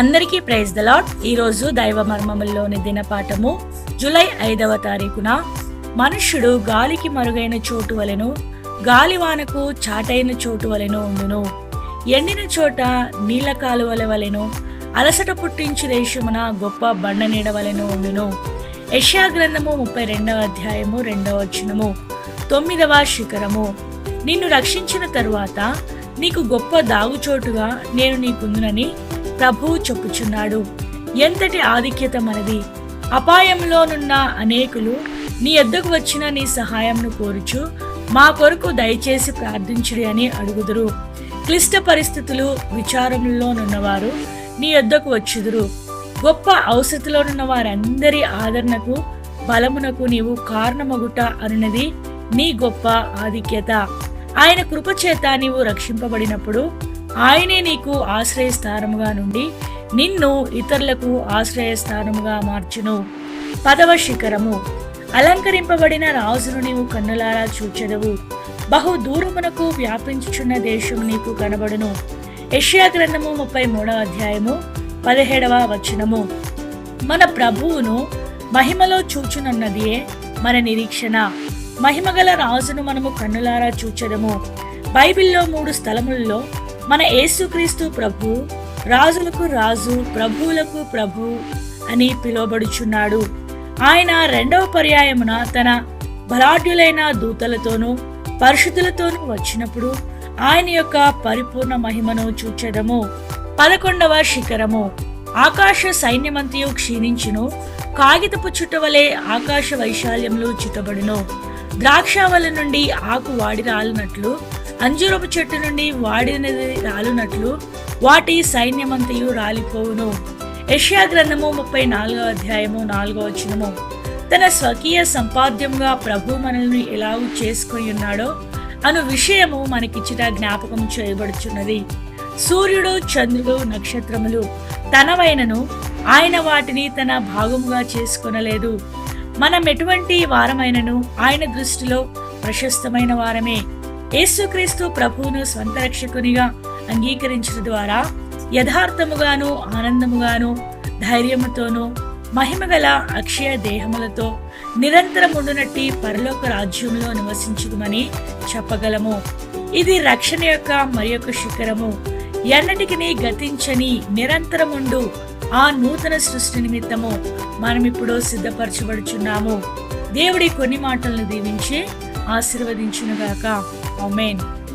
అందరికీ praise the lot ఈరోజు దైవ మర్మముల్లోని దినపాఠము. జూలై ఐదవ తారీఖున మనుష్యుడు గాలికి మరుగైన చోటు వలెను గాలివానకు చాటైన చోటు వలెను ఉండును. ఎండిన చోట నీళ్ళ కాలువల వలెను అలసట పుట్టించు దేశమున గొప్ప బండ నీడ వలెను ఉండును. యష్యా గ్రంథము ముప్పై రెండవ అధ్యాయము రెండవ వచనము. తొమ్మిదవ శిఖరము. నిన్ను రక్షించిన తరువాత నీకు గొప్ప దాగుచోటుగా నేను నీకుందునని ప్రభువు చెప్పుచున్నాడు. ఎంతటి ఆధిక్యత మనది అపాయంలోనున్న అనేకులు నీ ఎద్దకు వచ్చిన నీ సహాయంను కోరుచు మా కొరకు దయచేసి ప్రార్థించుడి అని అడుగుదురు. క్లిష్ట పరిస్థితులు విచారంలోనున్నవారు నీ యొద్దకు వచ్చుదురు. గొప్ప అవసరతలోనున్న వారందరి ఆదరణకు బలమునకు నీవు కారణమగుట అనున్నది నీ గొప్ప ఆధిక్యత. ఆయన కృపచేత నీవు రక్షింపబడినప్పుడు ఆయనే నీకు ఆశ్రయస్థానముగా నుండి నిన్ను ఇతరులకు ఆశ్రయస్థానముగా మార్చును. పదవ శిఖరము. అలంకరింపబడిన రాజును నీవు కన్నులారా చూచెదవు. బహు దూరమునకు వ్యాపించుచున్న దేశం నీకు కనబడును. యష్యా గ్రంథము ముప్పై మూడవ అధ్యాయము పదిహేడవ వచనము. మన ప్రభువును మహిమలో చూచునన్నదియే మన నిరీక్షణ. మహిమగల రాజును మనము కన్నులారా చూచెదము. బైబిల్లో మూడు స్థలములలో మన యేసుక్రీస్తు ప్రభు రాజులకు రాజు ప్రభువులకు ప్రభు అని పిలువబడుచున్నాడు. ఆయన రెండవ పర్యాయమున తన బలాఢ్యులైన దూతలతోనూ పరిశుద్ధులతోనూ వచ్చినప్పుడు ఆయన యొక్క పరిపూర్ణ మహిమను చూచెదము. పదకొండవ శిఖరము. ఆకాశ సైన్యమంతయు క్షీణించును. కాగితపు చుట్టవలే ఆకాశ వైశాల్యంలో చుట్టబడును. ద్రాక్షావళి నుండి ఆకు వాడి రాలినట్లు అంజూరపు చెట్టు నుండి వాడినది రాలునట్లు వాటి సైన్యమంతయు రాలిపోవును. యష్యా గ్రంథము ముప్పై నాలుగో అధ్యాయము నాలుగో వచనము. తన స్వకీయ సంపాద్యంగా ప్రభు మనల్ని ఎలాగూ చేసుకొని ఉన్నాడో అను విషయము మనకిచ్చిన జ్ఞాపకం చేయబడుచున్నది. సూర్యుడు చంద్రుడు నక్షత్రములు తనవైనను ఆయన వాటిని తన భాగముగా చేసుకొనలేదు. మనం ఎటువంటి వారమైనను ఆయన దృష్టిలో ప్రశస్తమైన వారమే. యేసుక్రీస్తు ప్రభువును స్వంత రక్షకునిగా అంగీకరించడం ద్వారా యథార్థముగాను ఆనందముగాను ధైర్యముతోనూ మహిమగల అక్షయ దేహములతో నిరంతరం ఉండునట్టి పరలోక రాజ్యంలో నివసించుదమని చెప్పగలము. ఇది రక్షణ యొక్క మరి యొక్క శిఖరము. ఎన్నటికి గతించని నిరంతరముండు ఆ నూతన సృష్టి నిమిత్తము మనమిప్పుడు సిద్ధపరచబడుచున్నాము. దేవుడి కొన్ని మాటలను దీవించి ఆశీర్వదించునుగాక. Amen.